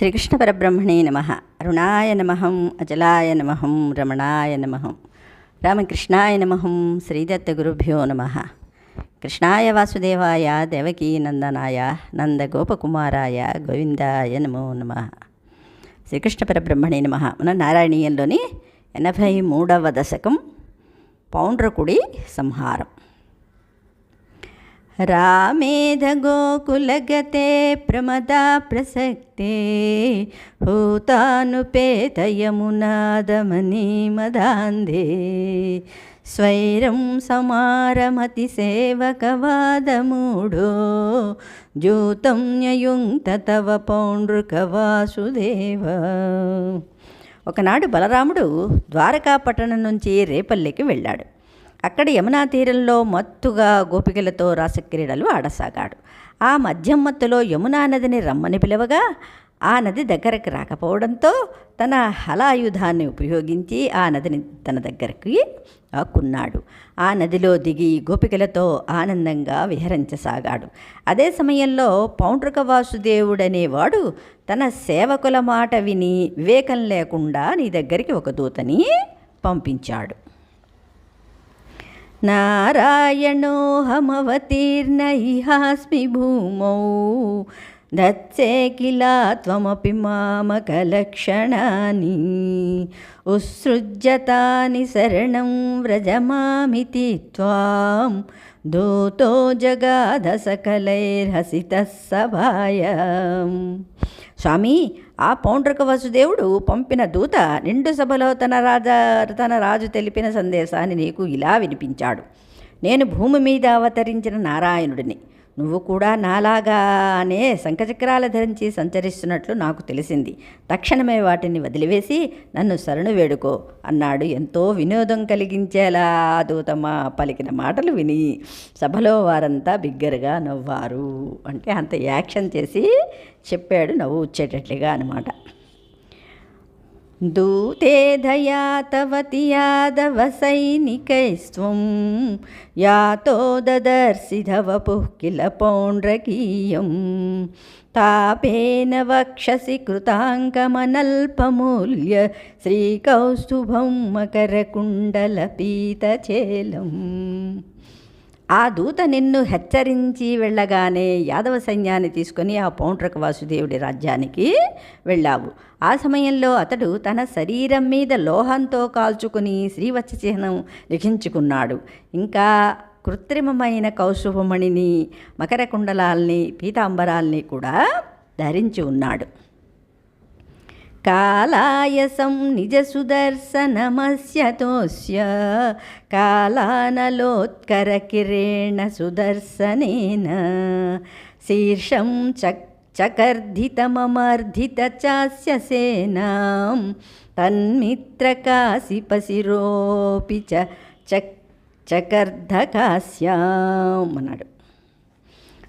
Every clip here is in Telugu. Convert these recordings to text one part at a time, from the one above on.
శ్రీకృష్ణ పరబ్రహ్మణే నమ. అరుణాయ నమహం అజలాయ నమహం రమణాయ నమహం రామకృష్ణాయ నమహం శ్రీదత్త గురుభ్యో నమ. కృష్ణాయ వాసుదేవాయ దేవకీ నందనాయ నందగోపకుమారాయ గోవిందాయ నమో నమ. శ్రీకృష్ణ పరబ్రహ్మణే నమ. మన నారాయణీయంలోని ఎనభై మూడవ దశకం పౌండ్రకుడి సంహారం. రామేధ గోకులగతే ప్రమదా ప్రసక్తే భూతానుపేతయమునాదమనీ మదాంధే. స్వైరం సమారమతి సేవకవాదమూఢో జూతం న్యయుంక్త తవ పౌండ్రుక వాసుదేవ ఒకనాడు బలరాముడు ద్వారకా పట్టణం నుంచి రేపల్లెకి వెళ్ళాడు. అక్కడ యమునా తీరంలో మత్తుగా గోపికలతో రాసక్రీడలు ఆడసాగాడు. ఆ మధ్యం మత్తులో యమునా నదిని రమ్మని పిలవగా ఆ నది దగ్గరకు రాకపోవడంతో తన హలాయుధాన్ని ఉపయోగించి ఆ నదిని తన దగ్గరికి ఆకున్నాడు ఆ నదిలో దిగి గోపికలతో ఆనందంగా విహరించసాగాడు. అదే సమయంలో పౌండ్రక వాసుదేవుడనేవాడు తన సేవకుల మాట విని వివేకం లేకుండా నీ దగ్గరికి ఒక దూతని పంపించాడు. నారాయణోహమవతీర్ణ ఇహాస్మి భూమౌ. దత్సే కిలా త్వమపి మామకలక్షణాని. ఉత్సృజ్యతాని శరణం వ్రజమామితి త్వాం. దూతో జగాధ సకలైర్హసిత సభాయం. స్వామి ఆ పౌండ్రక వసుదేవుడు పంపిన దూత నిండు సభలో తన రాజా తన రాజు తెలిపిన సందేశాన్ని నీకు ఇలా వినిపించాడు. నేను భూమి మీద అవతరించిన నారాయణుడిని. నువ్వు కూడా నాలాగానే శంఖచక్రాల ధరించి సంచరిస్తున్నట్లు నాకు తెలిసింది. తక్షణమే వాటిని వదిలివేసి నన్ను శరణు వేడుకో అన్నాడు. ఎంతో వినోదం కలిగించేలా దూతమ్మ పలికిన మాటలు విని సభలో వారంతా బిగ్గరగా నవ్వారు. అంటే అంత యాక్షన్ చేసి చెప్పాడు నవ్వు వచ్చేటట్లుగా అనమాట దూతే దయా తవతి యాదవ సైనికైస్త్వం యాతో దదర్శిధవపుః కిల పౌండ్రకీయం తాపేన వక్షసి కృతాంకమనల్పమూల్య శ్రీకౌస్తుభం మకరకుండలపీతచేలం ఆ దూత నిన్ను హెచ్చరించి వెళ్ళగానే యాదవ సైన్యాన్ని తీసుకొని ఆ పౌండ్రక వాసుదేవుడి రాజ్యానికి వెళ్ళావు. ఆ సమయంలో అతడు తన శరీరం మీద లోహంతో కాల్చుకుని శ్రీవత్స చిహ్నం లిఖించుకున్నాడు. ఇంకా కృత్రిమమైన కౌశుభమణిని మకర కుండలాల్ని పీతాంబరాల్ని కూడా ధరించి ఉన్నాడు. కాళాయసం నిజ సుదర్శనమస్యతోస్య కాళానలోత్కర కిరేణ సుదర్శనేన. శీర్షం చక్ చకర్ధితమమర్ధిత చాస్య సేనాం. తన్మిత్రకాశిపశిరోపి చ చక్ చకర్ధకాస్యాం అన్నాడు.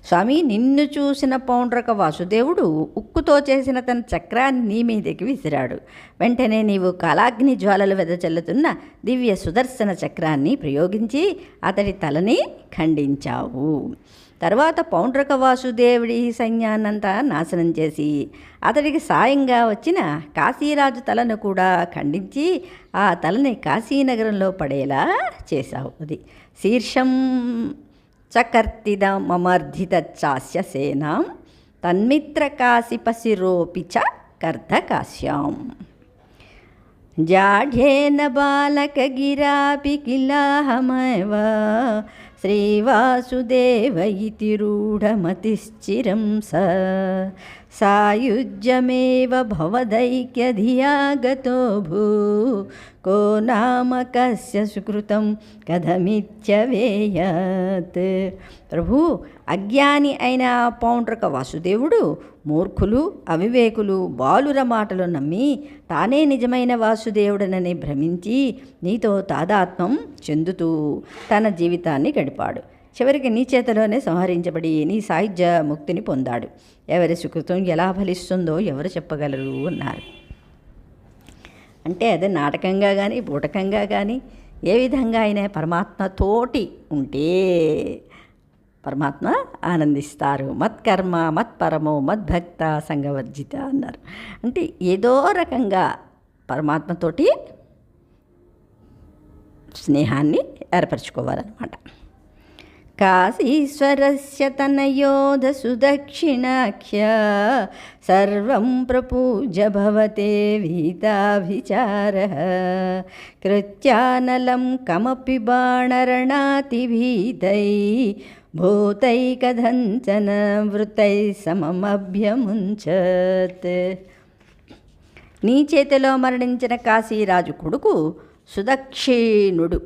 స్వామి నిన్ను చూసిన పౌండ్రక వాసుదేవుడు ఉక్కుతో చేసిన తన చక్రాన్ని నీ మీదకి విసిరాడు. వెంటనే నీవు కాలాగ్ని జ్వాలలు వెదజల్లుతున్న దివ్య సుదర్శన చక్రాన్ని ప్రయోగించి అతడి తలని ఖండించావు. తర్వాత పౌండ్రక వాసుదేవుడి సైన్యాన్నంతా నాశనం చేసి అతడికి సాయంగా వచ్చిన కాశీరాజు తలను కూడా ఖండించి ఆ తలని కాశీనగరంలో పడేలా చేశావు. అది శీర్షం చకర్తిదమర్ధిత చాస్య సేనాం తన్మిత్రకాశిపశిరోపి చ కర్ధకాశ్యాం జాఢ్యేన బాలకగిరాపి కిలాహమవ శ్రీవాసుదేవ ఇతి రూఢమతిశ్చిరం స సాయుజ్యమేవ భవదైక్యధియాగతో భూ కో నామ కస్య సుకృతం కథమిత్యవేయత్ ప్రభు అజ్ఞాని అయిన పౌండ్రక వాసుదేవుడు మూర్ఖులు అవివేకులు బాలుర మాటలు నమ్మి తానే నిజమైన వాసుదేవుడనని భ్రమించి నీతో తాదాత్మం చెందుతూ తన జీవితాన్ని గడిపాడు. చివరికి నీ చేతిలోనే సంహరించబడి నీ సాహిత్య ముక్తిని పొందాడు. ఎవరి సుకృతం ఎలా ఫలిస్తుందో ఎవరు చెప్పగలరు? అన్నారు. అంటే అదే నాటకంగా కానీ బూటకంగా కానీ ఏ విధంగా అయినా పరమాత్మతోటి ఉంటే పరమాత్మ ఆనందిస్తారు. మత్కర్మ మత్పరమో మద్భక్త సంగవర్జిత అన్నారు. అంటే ఏదో రకంగా పరమాత్మతోటి స్నేహాన్ని ఏర్పరచుకోవాలన్నమాట. కాశీశ్వరస్య తనయోధ సుదక్షిణాఖ్య సర్వం ప్రపూజ్య భవతే వీతాభిచార కృత్యానలం కమపి బాణరణాతిభీతై భూతైకధంచన వృతై సమమభ్యముంచత్ నీ చేతిలో మరణించిన కాశీరాజు కొడుకు సుదక్షిణుడు।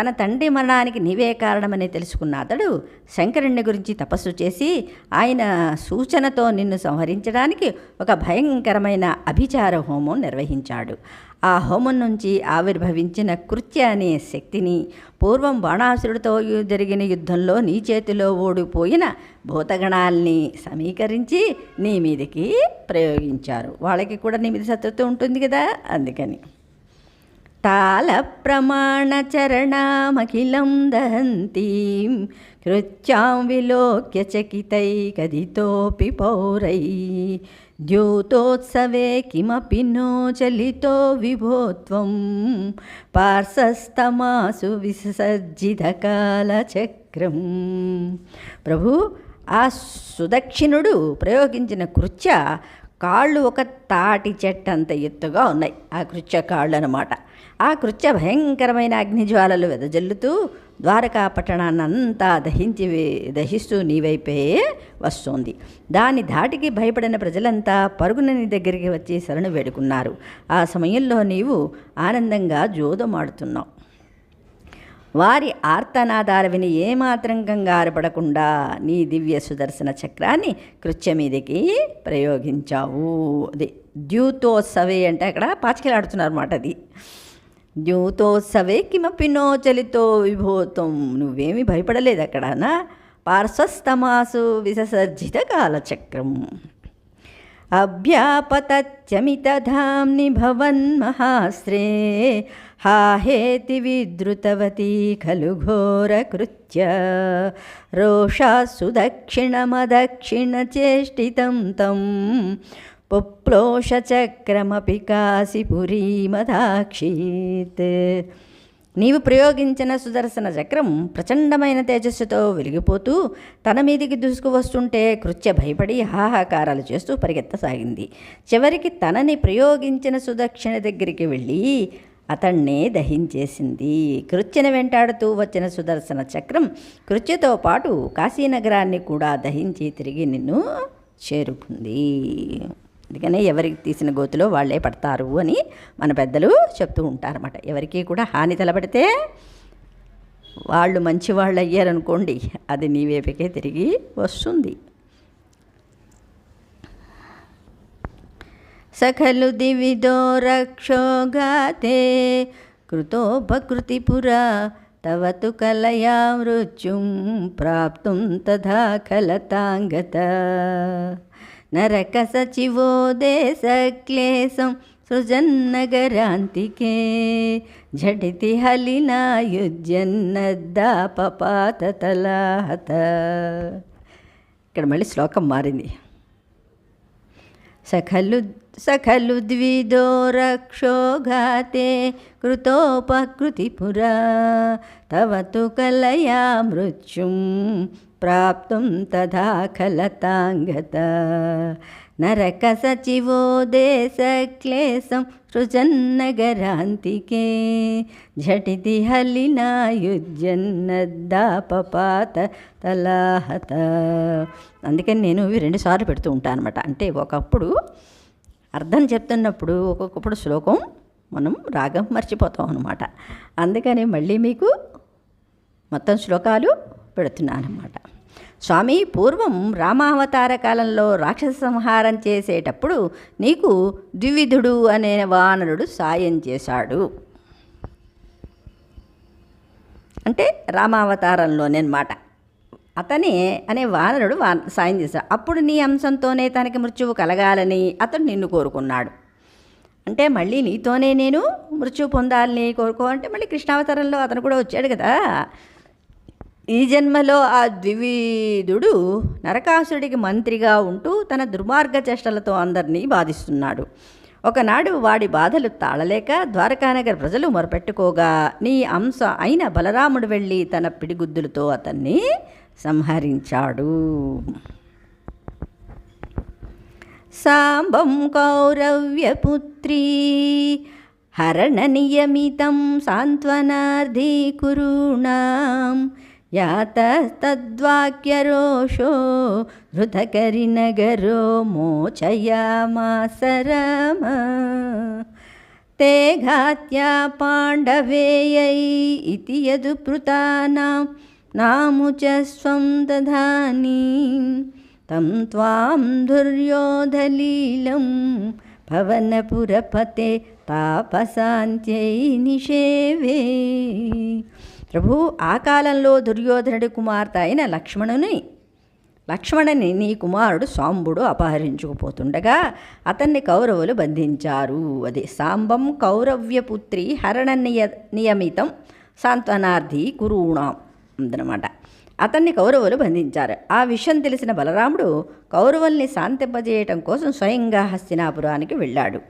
తన తండ్రి మరణానికి నీవే కారణమని తెలుసుకున్న అతడు శంకరుణ్ణి గురించి తపస్సు చేసి ఆయన సూచనతో నిన్ను సంహరించడానికి ఒక భయంకరమైన అభిచార హోమం నిర్వహించాడు. ఆ హోమం నుంచి ఆవిర్భవించిన కృత్య అనే శక్తిని పూర్వం బాణాసురుడితో జరిగిన యుద్ధంలో నీ చేతిలో ఓడిపోయిన భూతగణాల్ని సమీకరించి నీ మీదకి ప్రయోగించారు. వాళ్ళకి కూడా నీ మీద శత్రుత్వం ఉంటుంది కదా? అందుకని. तालप्रमाणचरणामखिलं दहन्तीं कृत्यां विलोक्य चकितै कथितोऽपि पौरै द्यूतोत्सवे किमपि नो चलितो विभो त्वं पार्श्वस्तमासु విసర్జితకాలచక్రం ప్రభు ఆ సుదక్షిణుడు ప్రయోగించిన కృత్య కాళ్ళు ఒక తాటి చెట్టంత ఎత్తుగా ఉన్నాయి. ఆ కృత్య కాళ్ళు అనమాట ఆ కృత్య భయంకరమైన అగ్నిజ్వాలలు వెదజల్లుతూ ద్వారకా పట్టణాన్నంతా దహించి దహిస్తూ నీ వైపే వస్తోంది. దాని ధాటికి భయపడిన ప్రజలంతా పరుగున నీ దగ్గరికి వచ్చి శరణు వేడుకున్నారు. ఆ సమయంలో నీవు ఆనందంగా జోదమాడుతున్నావు. వారి ఆర్తనాదాలు విని ఏమాత్రం కంగారుపడకుండా నీ దివ్య సుదర్శన చక్రాన్ని కృత్య మీదకి ప్రయోగించావు. అది ద్యూతోత్సవే అంటే అక్కడ పాచికలాడుతున్నారు అన్నమాట అది. ద్యూతోత్సవే కిమపి నో చలితో విభూతం. నువ్వేమి భయపడలేదు అక్కడనా? పార్శ్వస్తమాసు విససర్జిత కాలచక్రం. అభ్యాపతత్యమితధామ్ని భవన్మహాశ్రే हाहेति विद्रुतवती खलु घोरकृत्य रोषासु दक्षिणमदक्षिणचेष्टितं तं पुप्लोषचक्रमपि काशिपुरीमदाक्षीत् నీవు ప్రయోగించిన సుదర్శన చక్రం ప్రచండమైన తేజస్సుతో వెలిగిపోతూ తన మీదికి దూసుకు వస్తుంటే కృత్య భయపడి హాహాకారాలు చేస్తూ పరిగెత్తసాగింది చివరికి తనని ప్రయోగించిన సుదక్షిణ దగ్గరికి వెళ్ళి అతన్నే దహించేసింది. కృత్యను వెంటాడుతూ వచ్చిన సుదర్శన చక్రం కృత్యతో పాటు కాశీనగరాన్ని కూడా దహించి తిరిగి నిన్ను చేరుకుంది. అందుకనే ఎవరికి తీసిన గోతిలో వాళ్ళే పడతారు అని మన పెద్దలు చెప్తూ ఉంటారన్నమాట. ఎవరికి కూడా హాని తలపడితే వాళ్ళు మంచి వాళ్ళు అయ్యారనుకోండి అది నీ వైపుకే తిరిగి వస్తుంది. సఖలు దివిదో రక్షోగాతే కృతోపకృతిపురా తవ తు కలయా మృత్యుం ప్రాప్తుం తథా కలతాంగత నరక సచివో దేశక్లేశం సృజన్నగరాంతికే झटिति हलिना యుజ్యన్నద్దాపపాతలాహత ఇక్కడ మళ్ళీ శ్లోకం మారింది సఖలు సఖలు ద్విదో రక్షోఘాతే కృతోపకృతిపురా తవ తు కలయా మృత్యుం ప్రాప్తుం తథా నరక సచివో దేశక్లేశం సృజన్నగరాంతికే. ఝటితి హలినా తలాహత. అందుకని నేను ఇవి రెండుసార్లు పెడుతూ ఉంటాను అనమాట అంటే ఒకప్పుడు అర్థం చెప్తున్నప్పుడు ఒక్కొక్కప్పుడు శ్లోకం మనం రాగం మర్చిపోతాం అనమాట అందుకని మళ్ళీ మీకు మొత్తం శ్లోకాలు పెడుతున్నాను అనమాట స్వామి పూర్వం రామావతార కాలంలో రాక్షస సంహారం చేసేటప్పుడు నీకు ద్వివిధుడు అనే వానరుడు సాయం చేశాడు. అంటే రామావతారంలోనేనమాట అతనే అనే వానరుడు వా సాయం చేశాడు. అప్పుడు నీ అంశంతోనే తనకి మృత్యువు కలగాలని అతడు నిన్ను కోరుకున్నాడు. అంటే మళ్ళీ నీతోనే నేను మృత్యు పొందాలని కోరుకో అంటే మళ్ళీ కృష్ణావతారంలో అతను కూడా వచ్చాడు కదా. ఈ జన్మలో ఆ ద్వివీధుడు నరకాసుడికి మంత్రిగా ఉంటూ తన దుర్మార్గ చేష్టలతో అందరినీ బాధిస్తున్నాడు. ఒకనాడు వాడి బాధలు తాళలేక ద్వారకానగర్ ప్రజలు మొరపెట్టుకోగా నీ అంశ అయిన బలరాముడు వెళ్ళి తన పిడిగుద్దులతో అతన్ని సంహరించాడు. సాంబం కౌరవ్యపుత్రీ హరణనియమితం సాంత్వనార్ధీకురుణాం యాతస్తద్వాక్యరోషో ధృతకరినగరో మోచయామాస రామ ते घात्या पाण्डवेयै इति यदुपृतानां नामुच स्वं दधानीं तं त्वां दुर्योधलीलं भवनपुरपते తాపశాంత్యై నిషేవే ప్రభు ఆ కాలంలో దుర్యోధనుడి కుమార్తె అయిన లక్ష్మణుని లక్ష్మణుని నీ కుమారుడు సాంబుడు అపహరించుకుపోతుండగా అతన్ని కౌరవులు బంధించారు అది. సాంబం కౌరవ్యపుత్రి హరణ నియ నియమితం సాంత్వనార్థి కురూణం అందనమాట అతన్ని కౌరవులు బంధించారు. ఆ విషయం తెలిసిన బలరాముడు కౌరవుల్ని శాంతింపజేయటం కోసం స్వయంగా హస్తినాపురానికి వెళ్ళాడు.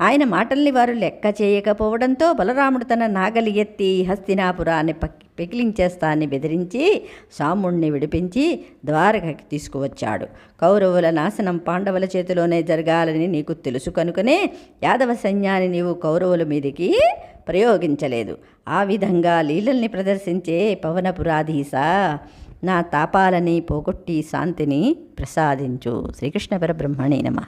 ఆయన మాటల్ని వారు లెక్క చేయకపోవడంతో బలరాముడు తన నాగలి ఎత్తి హస్తినాపురాన్ని పక్ పెకిలించేస్తాన్ని బెదిరించి సాముణ్ణి విడిపించి ద్వారకకి తీసుకువచ్చాడు. కౌరవుల నాశనం పాండవుల చేతిలోనే జరగాలని నీకు తెలుసు కనుకనే యాదవ సైన్యాన్ని నీవు కౌరవుల మీదికి ప్రయోగించలేదు. ఆ విధంగా లీలల్ని ప్రదర్శించే పవనపురాధీస నా తాపాలని పోగొట్టి శాంతిని ప్రసాదించు. శ్రీకృష్ణ పరబ్రహ్మణే నమ.